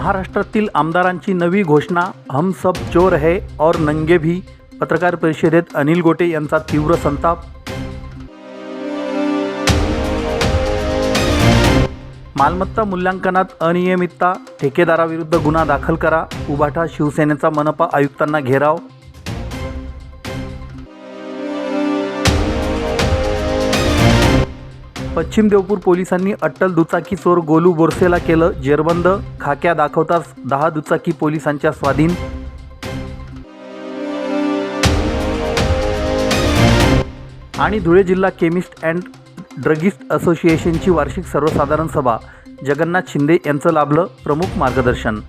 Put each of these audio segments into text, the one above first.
महाराष्ट्रातील आमदारांची नवी घोषणा हम सब चोर है और नंगे भी पत्रकार परिषदेत अनिल गोटे यांचा तीव्र संताप. मालमत्ता मूल्यांकनात अनियमितता ठेकेदाराविरुद्ध गुन्हा दाखल करा उभाठा शिवसेनेचा मनपा आयुक्तांना घेराव. पश्चिम देवपूर पोलिसांनी अट्टल दुचाकी चोर गोलू बोरसेला केलं जेरबंद. खाक्या दाखवताच दहा दुचाकी पोलिसांच्या स्वाधीन. आणि धुळे जिल्हा केमिस्ट अँड ड्रगिस्ट असोसिएशनची वार्षिक सर्वसाधारण सभा. जगन्नाथ शिंदे यांचं लाभलं प्रमुख मार्गदर्शन.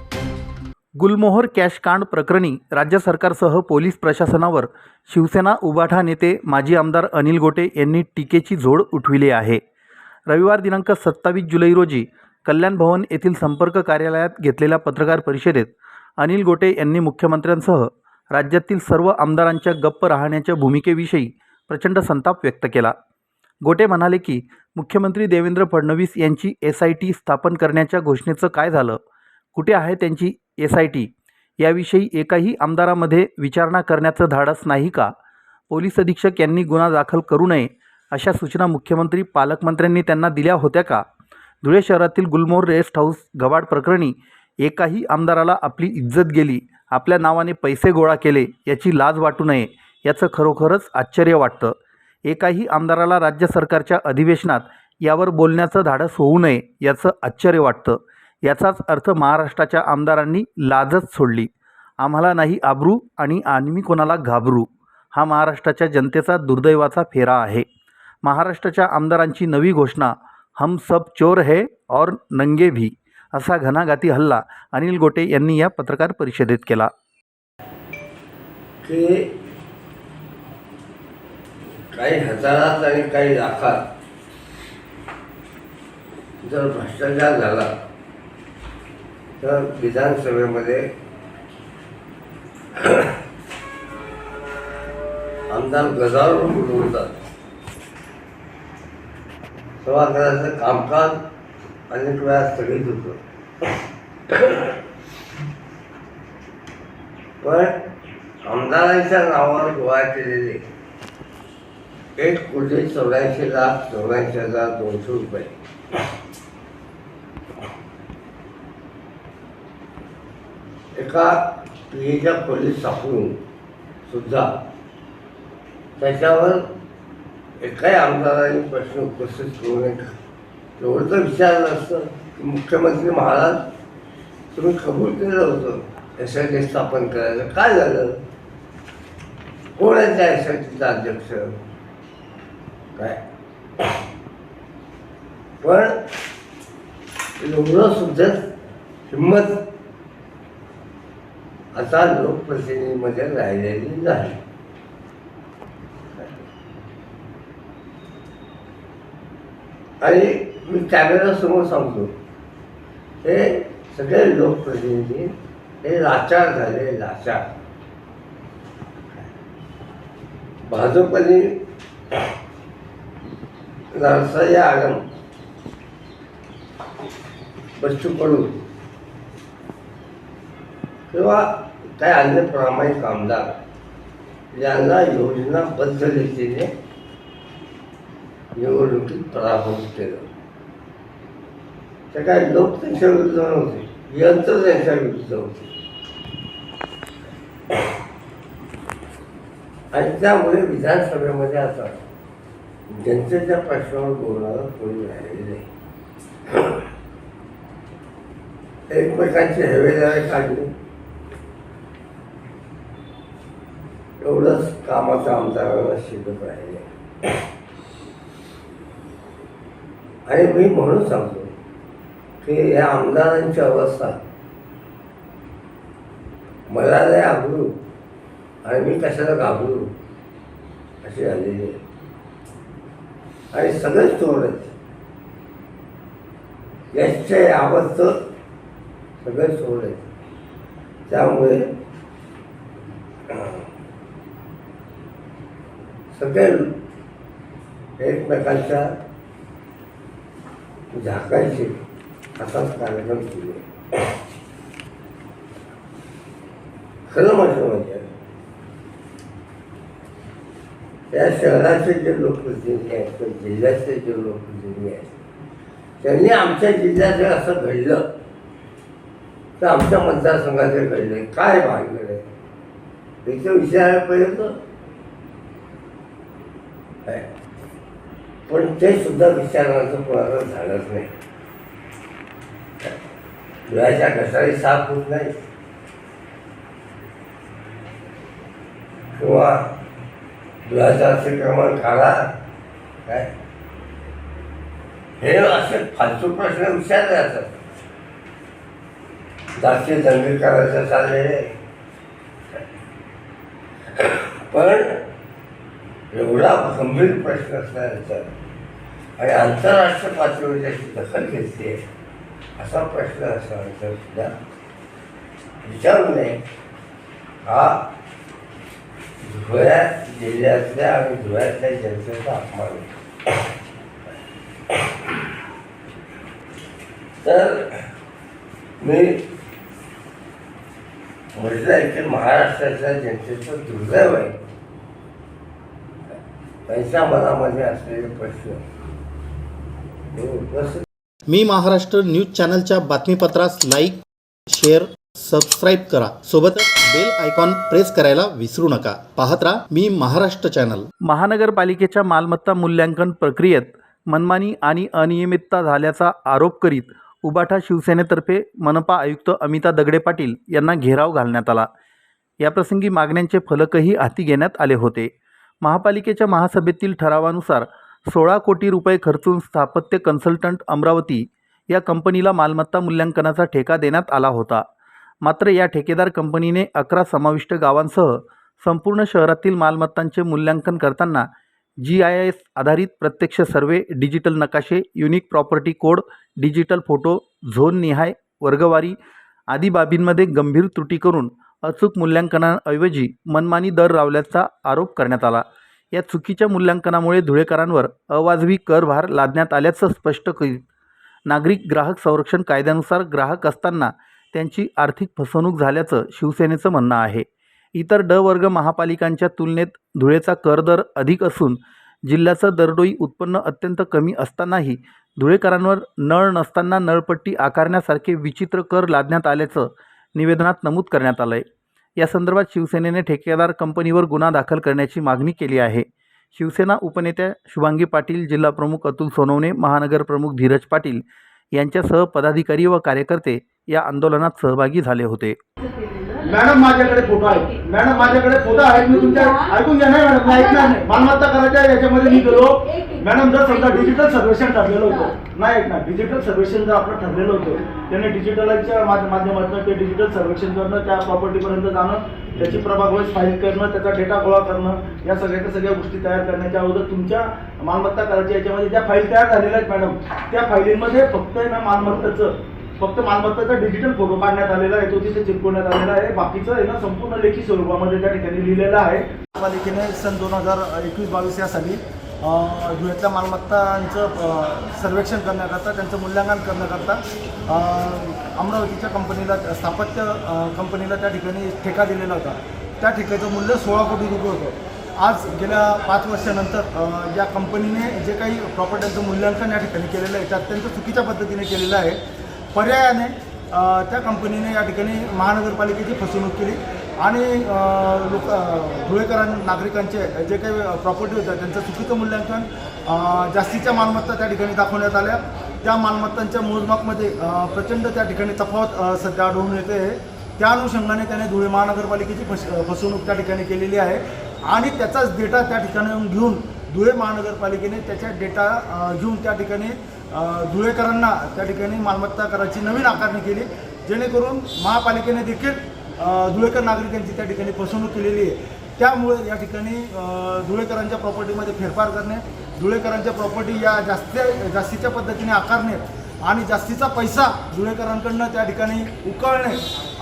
गुलमोहर कॅशकांड प्रकरणी राज्य सरकारसह पोलीस प्रशासनावर शिवसेना उबाठा नेते माजी आमदार अनिल गोटे यांनी टीकेची झोड उठविली आहे. रविवार दिनांक सत्तावीस जुलै रोजी कल्याण भवन येथील संपर्क कार्यालयात घेतलेल्या पत्रकार परिषदेत अनिल गोटे यांनी मुख्यमंत्र्यांसह राज्यातील सर्व आमदारांच्या गप्प राहण्याच्या भूमिकेविषयी प्रचंड संताप व्यक्त केला. गोटे म्हणाले की मुख्यमंत्री देवेंद्र फडणवीस यांची एस आय टी स्थापन करण्याच्या घोषणेचं काय झालं? कुठे आहे त्यांची एस आय टी याविषयी एकाही आमदारामध्ये विचारणा करण्याचं धाडस नाही का? पोलीस अधीक्षक यांनी गुन्हा दाखल करू नये अशा सूचना मुख्यमंत्री पालकमंत्र्यांनी त्यांना दिल्या होत्या का? धुळे शहरातील गुलमोहर रेस्ट हाऊस घबाड प्रकरणी एकाही आमदाराला आपली इज्जत गेली आपल्या नावाने पैसे गोळा केले याची लाज वाटू नये याचं खरोखरच आश्चर्य वाटतं. एकाही आमदाराला राज्य सरकारच्या अधिवेशनात यावर बोलण्याचं धाडस होऊ नये याचं आश्चर्य वाटतं. याचाच अर्थ महाराष्ट्राच्या आमदारांनी लाजच सोडली. आम्हाला नाही आबरू आणि आम्ही कोणाला घाबरू. हा महाराष्ट्राच्या जनतेचा दुर्दैवाचा फेरा आहे. महाराष्ट्राच्या आमदारांची नवी घोषणा हम सब चोर है और नंगे भी असा घणाघाती हल्ला अनिल गोटे यांनी या पत्रकार परिषदेत केला. की काही हजारात आणि काही लाखात जर भ्रष्टाचार झाला तर विधानसभेमध्ये आमदार गजावर बोलवतात सभागृहाचं कामकाज अनेक वेळा स्थगित होतं पण आमदारांच्या नावावर गोळा केलेले एक कोटी चौऱ्याऐंशी लाख चौऱ्याऐंशी हजार दोनशे रुपये. एका पीएच्या पोलीस सापडून सुद्धा त्याच्यावर एकाही आमदारांनी प्रश्न उपस्थित करू नये एवढं तर विचारलं असतं की मुख्यमंत्री महाराज तुम्ही कबूल केलं होतं? एस आय टी स्थापन करायचं काय झालं? कोण आहे त्या एस आय टीचा अध्यक्ष? काय? पण एवढं सुद्धा हिंमत आता लोकप्रतिनिधीमध्ये राहिलेली नाही. आणि मी कॅमेऱ्यासमोर सांगतो. हे सगळे लोकप्रतिनिधी हे लाचार झाले लाचार. भाजपने नरसय्य आलम बच्चू कडू किंवा काही अन्य प्रामाणिक आमदार यांना योजनाबद्ध रीतीने निवडणुकीत पराभूत केलं ते काय लोक त्यांच्या विरुद्ध नव्हते यंत्र त्यांच्या विरुद्ध होते. आणि त्यामुळे विधानसभेमध्ये आता जनतेच्या प्रश्नावर बोलणारं कोणी राहिले नाही. एकमेकांचे हेवेदावे काढले. एवढंच कामाचं आमदाराला शिल्लक राहिले. आणि मी म्हणून सांगतो की या आमदारांची अवस्था. मला लय आबरू आणि मी कशाला घाबरू? अशी झालेली आहे. आणि सगळेच तोड आहेत याच्या यावतचं सगळे चोर आहेत त्यामुळे सगळे एकमेकांच्या झाकायचे. असाच कार्यक्रम केले खरं म्हटलं म्हणजे त्या शहराचे जे लोकप्रतिनिधी आहेत किंवा जिल्ह्याचे जे लोकप्रतिनिधी आहेत त्यांनी आमच्या जिल्ह्यात जर असं घडलं तर आमच्या मतदारसंघात जर घडलं. काय भागलं आहे याचं विचारायला पाहिजे होतं. पण ते सुद्धा विचारण्याचं कोणाला झालंच नाही. डोळ्याच्या घसाळी साफ होत नाही. किंवा दुधाचा अतिक्रमण काढा काय? हे असे फालतू प्रश्न विचारले जातात जास्ती दंगे करायचं चाललेले पण एवढा गंभीर प्रश्न असल्यानंतर आणि आंतरराष्ट्रीय पातळीवर त्याची दखल घेतली असा प्रश्न असल्यानंतर सुद्धा विचारू नये. हा धुळ्या जिल्ह्यातल्या आणि धुळ्यातल्या जनतेचा अपमान आहे. तर मी म्हटलं की महाराष्ट्राच्या जनतेचं दुर्दैव आहे. त्यांच्या मनामध्ये असलेले प्रश्न मी महाराष्ट्र न्यूज चॅनलच्या बातमीपत्रास लाईक शेअर सबस्क्राईब करा. सोबतच बेल आयकॉन प्रेस करायला विसरू नका. पाहत राहा मी महाराष्ट्र चॅनल. महानगरपालिकेच्या मालमत्ता मूल्यांकन प्रक्रियेत मनमानी आणि अनियमितता झाल्याचा आरोप करीत उबाठा शिवसेनेतर्फे मनपा आयुक्त अमिता दगडे पाटील यांना घेराव घालण्यात आला. याप्रसंगी मागण्यांचे फलकही हाती घेण्यात आले होते. महापालिकेच्या महासभेतील ठरावानुसार सोळा कोटी रुपये खर्चून स्थापत्य कन्सल्टंट अमरावती या कंपनीला मालमत्ता मूल्यांकनाचा ठेका देण्यात आला होता. मात्र या ठेकेदार कंपनीने अकरा समाविष्ट गावांसह संपूर्ण शहरातील मालमत्तांचे मूल्यांकन करताना जी आय एस आधारित प्रत्यक्ष सर्वे डिजिटल नकाशे unique property code digital photo zone निहाय वर्गवारी आदी बाबींमध्ये गंभीर त्रुटी करून अचूक मूल्यांकनाऐवजी मनमानी दर लावल्याचा आरोप करण्यात आला. या चुकीच्या मूल्यांकनामुळे धुळेकरांवर अवाजवी करभार लादण्यात आल्याचं स्पष्ट करीत नागरिक ग्राहक संरक्षण कायद्यानुसार ग्राहक असताना त्यांची आर्थिक फसवणूक झाल्याचं शिवसेनेचं म्हणणं आहे. इतर ड वर्ग महापालिकांच्या तुलनेत धुळेचा कर दर अधिक असून जिल्ह्याचं दरडोई उत्पन्न अत्यंत कमी असतानाही धुळेकरांवर नळ नसताना नळपट्टी आकारण्यासारखे विचित्र कर लादण्यात आल्याचं निवेदनात नमूद करण्यात आलं आहे या संदर्भात शिवसेनेने ठेकेदार कंपनीवर गुन्हा दाखल करण्याची मागणी केली आहे. शिवसेना उपनेत्या शुभांगी पाटील जिल्हाप्रमुख अतुल सोनवणे महानगर प्रमुख धीरज पाटील यांच्यासह पदाधिकारी व कार्यकर्ते या आंदोलनात सहभागी झाले होते. मॅडम माझ्याकडे फोटो आहेत. मॅडम माझ्याकडे फोटो आहेत. मी तुमच्या ऐकून घ्या नाही मॅडम ऐकणार नाही. मालमत्ता करायच्या याच्यामध्ये मी गेलो. मॅडम जर समजा डिजिटल सर्वेक्षण ठरलेलं होतं. नाही ऐकणार डिजिटल सर्वेक्षण जर आपलं ठरलेलं होतं त्याने डिजिटलच्या माध्यमातून ते डिजिटल सर्वेक्षण करणं त्या प्रॉपर्टीपर्यंत जाणं त्याची प्रभाग वाईज फाईल करणं त्याचा डेटा गोळा करणं या सगळ्या सगळ्या गोष्टी तयार करण्याच्या अगोदर तुमच्या मालमत्ता करायच्या याच्यामध्ये ज्या फाईल तयार झालेल्या आहेत मॅडम त्या फाईलींमध्ये फक्त आहे ना मालमत्ताचं. फक्त मालमत्ताचा डिजिटल फोटो काढण्यात आलेला आहे तो तिथे चिपकवण्यात आलेला आहे. बाकीचं आहे ना संपूर्ण लेखी स्वरूपामध्ये त्या ठिकाणी लिहिलेलं आहे. पालिकेने सन दोन हजार एकवीस बावीस या साली धुळ्यातल्या मालमत्तांचं सर्वेक्षण करण्याकरता त्यांचं मूल्यांकन करण्याकरता अमरावतीच्या कंपनीला स्थापत्य कंपनीला त्या ठिकाणी ठेका दिलेला होता. त्या ठेक्याचं मूल्य सोळा कोटी रुपये होतं. आज गेल्या पाच वर्षानंतर या कंपनीने जे काही प्रॉपर्ट्यांचं मूल्यांकन या ठिकाणी केलेलं आहे ते अत्यंत चुकीच्या पद्धतीने केलेलं आहे. पर्यायाने त्या कंपनीने या ठिकाणी महानगरपालिकेची फसवणूक केली. आणि लोक धुळेकरां नागरिकांचे जे काही प्रॉपर्टी होत्या त्यांचं चुकीचं मूल्यांकन जास्तीच्या मालमत्ता त्या ठिकाणी दाखवण्यात आल्या. त्या मालमत्तांच्या मोजमापमध्ये प्रचंड त्या ठिकाणी तफावत सध्या आढळून येते त्या अनुषंगाने त्याने धुळे महानगरपालिकेची फस फसवणूक त्या ठिकाणी केलेली आहे. आणि त्याचाच डेटा त्या ठिकाणी घेऊन धुळे महानगरपालिकेने त्याच्या डेटा घेऊन त्या ठिकाणी धुळेकरांना त्या ठिकाणी मालमत्ता कराची नवीन आकारणी केली जेणेकरून महापालिकेने देखील धुळेकर नागरिकांची त्या ठिकाणी फसवणूक केलेली आहे. त्यामुळे या ठिकाणी धुळेकरांच्या प्रॉपर्टीमध्ये फेरफार करणे धुळेकरांच्या प्रॉपर्टी या जास्त जास्तीच्या पद्धतीने आकारणे आणि जास्तीचा पैसा धुळेकरांकडनं त्या ठिकाणी उकळणे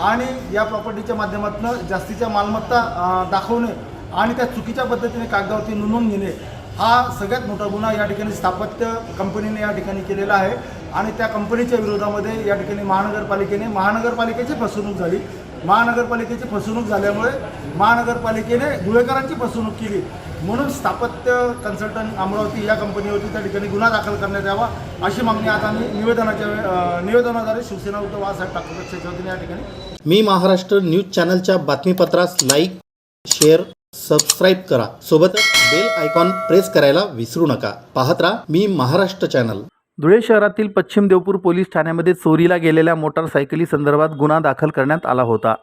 आणि या प्रॉपर्टीच्या माध्यमातून जास्तीच्या मालमत्ता दाखवणे आणि त्या चुकीच्या पद्धतीने कागदावरती नोंदवून घेणे हा सगळ्यात मोठा गुन्हा या ठिकाणी स्थापत्य कंपनीने या ठिकाणी केलेला आहे. आणि त्या कंपनीच्या विरोधामध्ये या ठिकाणी महानगरपालिकेने महानगरपालिकेची फसवणूक झाली. महानगरपालिकेची फसवणूक झाल्यामुळे महानगरपालिकेने धुळेकरांची फसवणूक केली. म्हणून स्थापत्य कन्सल्टंट अमरावती या कंपनीवरती त्या ठिकाणी गुन्हा दाखल करण्यात यावा अशी मागणी आता आम्ही निवेदनाच्या निवेदनाद्वारे शिवसेना उद्धव बाळासाहेब ठाकरे पक्षाच्या वतीने या ठिकाणी मी महाराष्ट्र न्यूज चॅनलच्या बातमीपत्रास लाईक शेअर सबस्क्राईब करा. सोबतच बेल आयकॉन प्रेस करायला विसरू नका. पाहत राहा मी महाराष्ट्र चॅनल. धुळे शहरातील पश्चिम देवपूर पोलीस ठाण्यामध्ये चोरीला गेलेल्या मोटारसायकली संदर्भात गुन्हा दाखल करण्यात आला होता.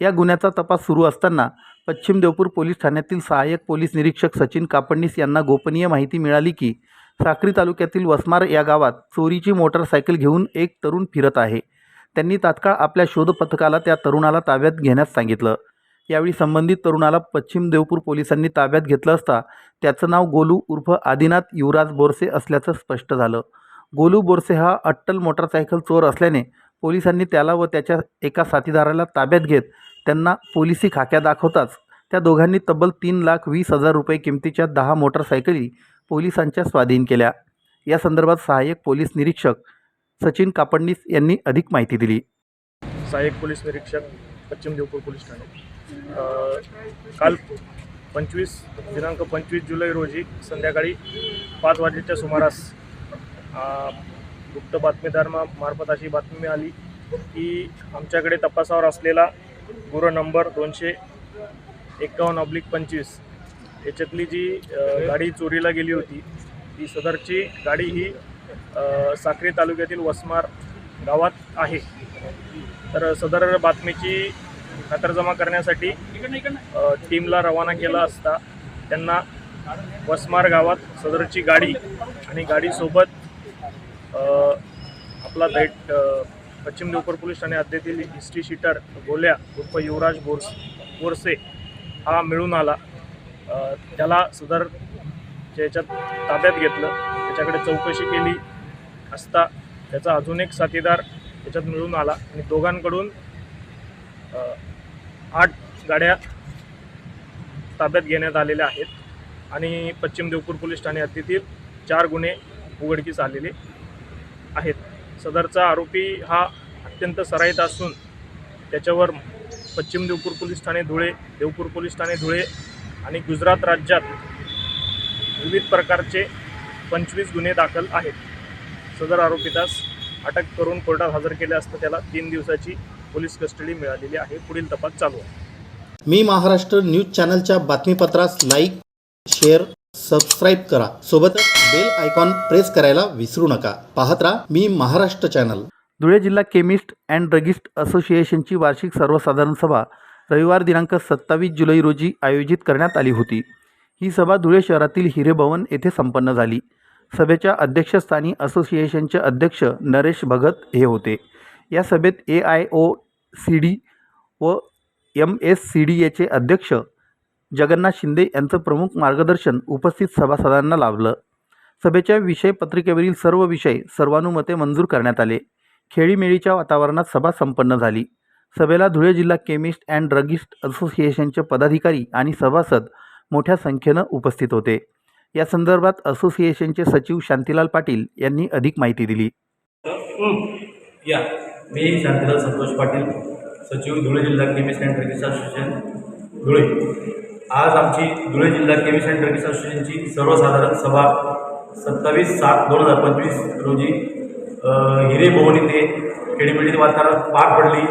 या गुन्ह्याचा तपास सुरू असताना पश्चिम देवपूर पोलीस ठाण्यातील सहाय्यक पोलीस निरीक्षक सचिन कापडणीस यांना गोपनीय माहिती मिळाली की साक्री तालुक्यातील वसमार या गावात चोरीची मोटारसायकल घेऊन एक तरुण फिरत आहे. त्यांनी तात्काळ आपल्या शोध पथकाला त्या तरुणाला ताब्यात घेण्यास सांगितलं. यावेळी संबंधित तरुणाला पश्चिम देवपूर पोलिसांनी ताब्यात घेतलं असता त्याचं नाव गोलू उर्फ आदिनाथ युवराज बोरसे असल्याचं स्पष्ट झालं. गोलू बोरसे हा अट्टल मोटारसायकल चोर असल्याने पोलिसांनी त्याला व त्याच्या एका साथीदाराला ताब्यात घेत त्यांना पोलिसी खाक्या दाखवताच त्या दोघांनी तब्बल तीन लाख वीस हजार रुपये किमतीच्या दहा मोटारसायकली पोलिसांच्या स्वाधीन केल्या. या संदर्भात सहाय्यक पोलीस निरीक्षक सचिन कापडणीस यांनी अधिक माहिती दिली. सहाय्यक पोलीस निरीक्षक पश्चिम देवपूर पोलीस ठाणे. काल पंचवीस दिनांक पंचवीस जुलै रोजी संध्याकाळी पाच वाजेच्या सुमारास गुप्त बातमीदार मार्फत अशी बातमी मिळाली की आमच्याकडे तपासावर असलेला गुर नंबर दोनशे एक्कावन्न ऑब्लिक पंचवीस याच्यातली जी गाडी चोरीला गेली होती ती सदरची गाडी ही साक्री तालुक्यातील वसमार गावात आहे. तर सदर बातमीची खातरजमा करण्यासाठी टीमला रवाना केला असता त्यांना वसमार गावात सदरची गाडी आणि गाडीसोबत आपला दैट पश्चिम देवपूर पोलीस ठाणे हद्दीतील हिस्ट्री शीटर गोल्या उर्फ युवराज बोर्स बोरसे हा मिळून आला. त्याला सदर याच्यात ताब्यात घेतलं. त्याच्याकडे चौकशी केली असता त्याचा अजून एक साथीदार त्याच्यात मिळून आला आणि दोघांकडून आठ गाड्या ताब्यात घेण्यात आलेल्या आहेत. आणि पश्चिम देवपूर पोलीस ठाणे हद्दीतील चार गुन्हे उघडकीस आलेले आहेत. सदरचा आरोपी हा अत्यंत सराईत असून त्याच्यावर पश्चिम देवपूर पोलीस ठाणे धुळे देवपूर पोलीस ठाणे धुळे आणि गुजरात राज्यात विविध प्रकारचे पंचवीस गुन्हे दाखल आहेत. सदर आरोपीतास अटक करून कोर्टात हजर केले असता त्याला तीन दिवसाची पोलीस कस्टडी मिळालेली आहे. पुढील तपास चालू आहे. मी महाराष्ट्र न्यूज चॅनलच्या बातमीपत्रास लाईक शेअर सबस्क्राईब करा. सोबतच बेल आयकॉन प्रेस करायला विसरू नका. पाहत राहा मी महाराष्ट्र चॅनल. धुळे जिल्हा केमिस्ट अँड ड्रगिस्ट असोसिएशनची वार्षिक सर्वसाधारण सभा रविवार दिनांक सत्तावीस जुलै रोजी आयोजित करण्यात आली होती. ही सभा धुळे शहरातील हिरेभवन येथे संपन्न झाली. सभेच्या अध्यक्षस्थानी असोसिएशनचे अध्यक्ष नरेश भगत हे होते. या सभेत A I O C D व एम एस सी डी एचे अध्यक्ष जगन्नाथ शिंदे यांचं प्रमुख मार्गदर्शन उपस्थित सभासदांना लाभलं. सभेच्या विषय पत्रिकेवरील सर्व विषय सर्वानुमते मंजूर करण्यात आले. खेळीमेळीच्या वातावरणात सभा संपन्न झाली. सभेला धुळे जिल्हा केमिस्ट अँड ड्रगिस्ट असोसिएशनचे पदाधिकारी आणि सभासद मोठ्या संख्येनं उपस्थित होते. या संदर्भात असोसिएशनचे सचिव शांतीलाल पाटील यांनी अधिक माहिती दिली. या. मी शांतीलाल संतोष पाटील सचिव धुळे जिल्हा chemist and druggist association Dhule. आज आमची धुळे जिल्हा केमिस्ट अँड ड्रगिस्ट असोसिएशनची सर्वसाधारण सभा सत्तावीस सात दोन हजार पंचवीस रोजी हिरे भवन येथे खेडीमेळीत वातावरणात पार पडली.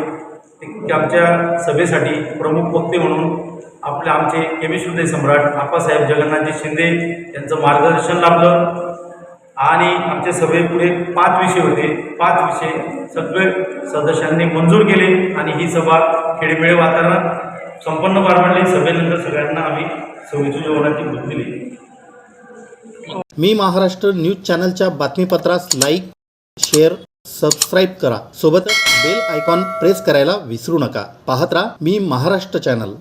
आमच्या सभेसाठी प्रमुख वक्ते म्हणून आपले आमचे केमिस्ट हृदय सम्राट आप्पासाहेब जगन्नाथजी शिंदे यांचं मार्गदर्शन लाभलं. आणि आमच्या सभेपुढे पाच विषय होते. पाच विषय सगळे सदस्यांनी मंजूर केले आणि ही सभा खेळीमेळे वातावरणात संपन्न पार पडली. सभेनंतर सगळ्यांना आम्ही सभेच्या जेवणाची भूत दिली. मी महाराष्ट्र न्यूज चॅनलच्या बातमीपत्रास लाईक शेअर सबस्क्राईब करा. सोबतच बेल आयकॉन प्रेस करायला विसरू नका. पाहत राहा मी महाराष्ट्र चॅनल.